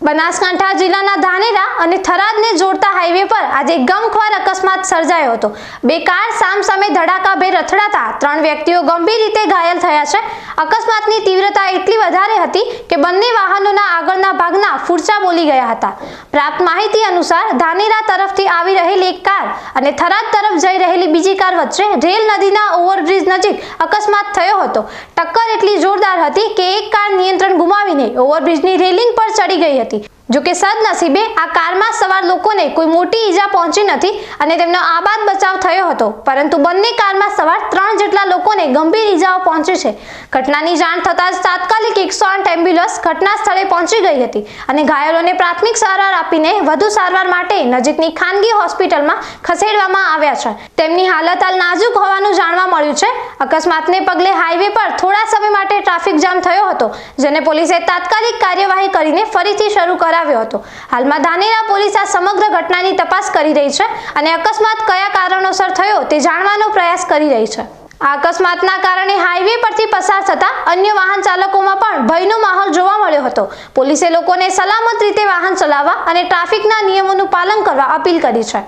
બનાસકાંઠા જિલ્લાના ધાનેરા અને થરાદને જોડતા હાઈવે પર આજે ગમખ્વાર અકસ્માત સર્જાયો હતો. બે કાર સામસામે ધડાકાભેર અથડાતા ત્રણ વ્યક્તિઓ ગંભીર રીતે ઘાયલ થયા છે. અકસ્માતની તીવ્રતા એટલી વધારે હતી કે બંને વાહનોના આગળના ભાગના ફૂરચા બોલી ગયા હતા. પ્રાપ્ત માહિતી અનુસાર ધાનેરા તરફથી આવી રહેલી એક કાર અને થરાદ તરફ જઈ રહેલી બીજી કાર વચ્ચે રેલ નદીના ઓવરબ્રિજ નજીક અકસ્માત થયો હતો. ટક્કર એટલી જોરદાર હતી કે એક કાર નિયંત્રણ ગુમાવીને ઓવરબ્રિજની રેલિંગ પર ચડી ગઈ હતી. જોકે સદનસીબે આ કારમાં સવાર કોઈ મોટી ઈજા પહોંચી નથી અને તેમનો આબાદ બચાવ થયો હતો. પરંતુ બંને કારમાં સવાર ત્રણ જેટલા લોકોને ગંભીર ઈજાઓ પહોંચી છે. ઘટનાની જાણ થતાં જ તાત્કાલિક એકસો આઠ એમ્બ્યુલન્સ ઘટના સ્થળે પહોંચી ગઈ હતી અને ઘાયલોને પ્રાથમિક સારવાર આપીને વધુ સારવાર માટે નજીકની ખાનગી હોસ્પિટલમાં ખસેડવામાં આવ્યા છે. તેમની હાલત હાલ નાજુક મળ્યું છે. અકસ્માતને પગલે હાઈવે પર થોડા સમય માટે ટ્રાફિક જામ થયો હતો, જેને પોલીસે તાત્કાલિક કાર્યવાહી કરીને ફરીથી શરૂ કરાવ્યો હતો. હાલમાં ધાનેરા પોલીસ આ સમગ્ર ઘટનાની તપાસ કરી રહી છે અને અકસ્માત કયા કારણોસર થયો તે જાણવાનો પ્રયાસ કરી રહી છે. આ અકસ્માતના કારણે હાઈવે પરથી પસાર થતા અન્ય વાહન ચાલકોમાં પણ ભયનો માહોલ જોવા મળ્યો હતો. પોલીસે લોકોને સલામત રીતે વાહન ચલાવવા અને ટ્રાફિકના નિયમોનું પાલન કરવા અપીલ કરી છે.